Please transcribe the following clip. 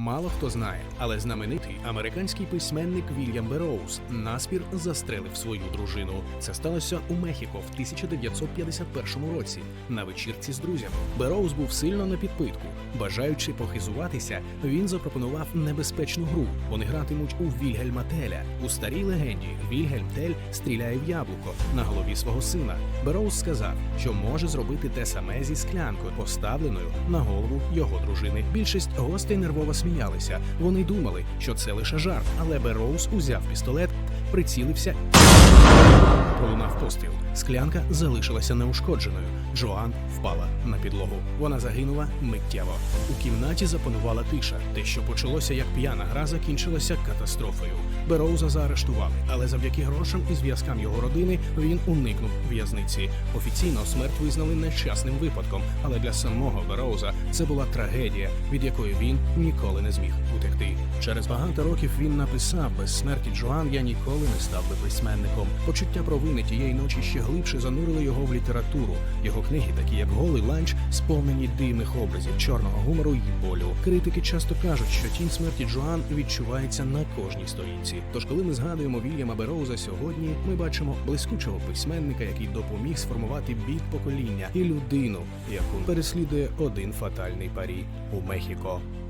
Мало хто знає, але знаменитий американський письменник Вільям Бероуз наспір застрелив свою дружину. Це сталося у Мехіко в 1951 році на вечірці з друзями. Бероуз був сильно на підпитку. Бажаючи похизуватися, він запропонував небезпечну гру. Вони гратимуть у Вільгельма Теля. У старій легенді Вільгельм Тель стріляє в яблуко на голові свого сина. Бероуз сказав, що може зробити те саме зі склянкою, поставленою на голову його дружини. Більшість гостей нервово сміялися. Вони думали, що це лише жарт, але Бероуз узяв пістолет, прицілився. Пролунав постріл. Склянка залишилася неушкодженою. Джоан впала на підлогу. Вона загинула миттєво. У кімнаті запанувала тиша. Те, що почалося як п'яна гра, закінчилося катастрофою. Бероуза заарештували, але завдяки грошам і зв'язкам його родини він уникнув в'язниці. Офіційно смерть визнали нещасним випадком, але для самого Бероуза це була трагедія, від якої він ніколи не зміг утекти. Через багато років він написав без смерті Джоан я ніколи не став би письменником. Почуття провини тієї ночі ще глибше занурили його в літературу. Його книги, такі як Голий ланч, сповнені дивних образів, чорного гумору й болю. Критики часто кажуть, що тінь смерті Джоан відчувається на кожній сторінці. Тож, коли ми згадуємо Вільяма Бероуза сьогодні, ми бачимо блискучого письменника, який допоміг сформувати бік покоління і людину, яку переслідує один фатальний парі у Мехіко.